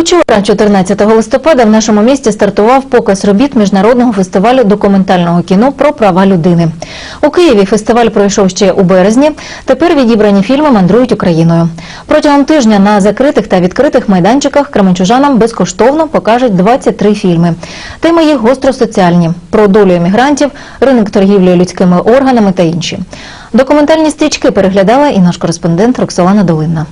Учора, 14 листопада, в нашому місті стартував показ робіт міжнародного фестивалю документального кіно про права людини. У Києві фестиваль пройшов ще у березні. Тепер відібрані фільми мандрують Україною. Протягом тижня на закритих та відкритих майданчиках кременчужанам безкоштовно покажуть 23 фільми. Теми їх гостросоціальні про долю емігрантів, ринок торгівлі людськими органами та інші. Документальні стрічки переглядала і наш кореспондент Роксолана Долинна.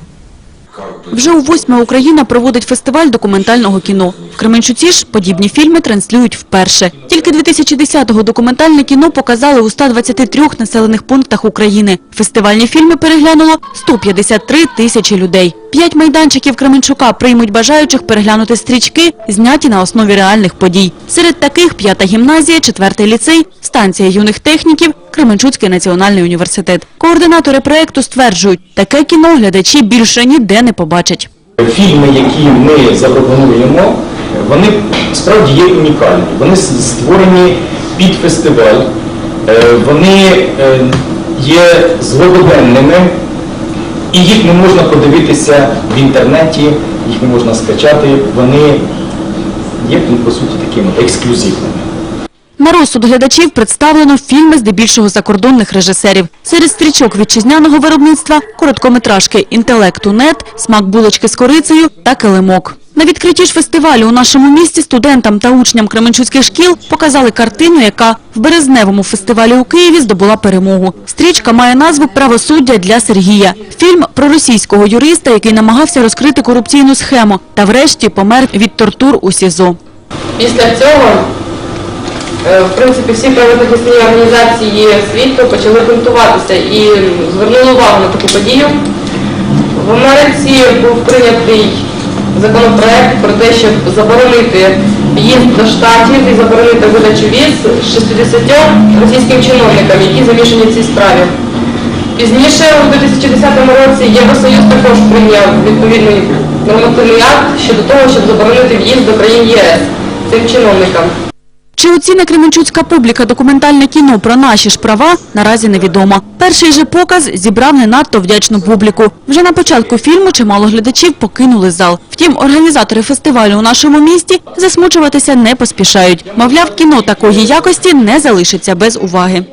Вже у восьме Україна проводить фестиваль документального кіно. В Кременчуці ж подібні фільми транслюють вперше. Тільки 2010-го документальне кіно показали у 123 населених пунктах України. Фестивальні фільми переглянуло 153 тисячі людей. П'ять майданчиків Кременчука приймуть бажаючих переглянути стрічки, зняті на основі реальних подій. Серед таких п'ята гімназія, четвертий ліцей, станція юних техніків, Кременчуцький національний університет. Координатори проекту стверджують, таке кіно глядачі більше ніде не побачать. Фільми, які ми запропонуємо, вони справді є унікальні. Вони створені під фестиваль, е, вони е, є злободенними, і їх не можна подивитися в інтернеті, їх не можна скачати, вони є, ну, по суті, такими ексклюзивними. На розсуд глядачів представлено фільми здебільшого закордонних режисерів. Серед стрічок вітчизняного виробництва – короткометражки «Інтелекту нет», «Смак булочки з корицею» та «Килимок». На відкритті ж фестивалю у нашому місті студентам та учням Кременчуцьких шкіл показали картину, яка в березневому фестивалі у Києві здобула перемогу. Стрічка має назву «Правосуддя для Сергія». Фільм про російського юриста, який намагався розкрити корупційну схему та врешті помер від тортур у СІЗО. Після цього, е, в принципі, всі правозахисні організації світу почали бунтуватися і звернули увагу на таку подію. В Америці був прийнятий законопроект про те, щоб заборонити в'їзд до штатів і заборонити видачу віз 60 російським чиновникам, які замішані в цій справі. Пізніше, у 2010 році, Євросоюз також прийняв відповідний нормативний акт щодо того, щоб заборонити в'їзд до країн ЄС цим чиновникам. Чи оціне кременчуцька публіка документальне кіно про наші ж права наразі невідомо. Перший же показ зібрав не надто вдячну публіку. Вже на початку фільму чимало глядачів покинули зал. Втім, організатори фестивалю у нашому місті засмучуватися не поспішають. Мовляв, кіно такої якості не залишиться без уваги.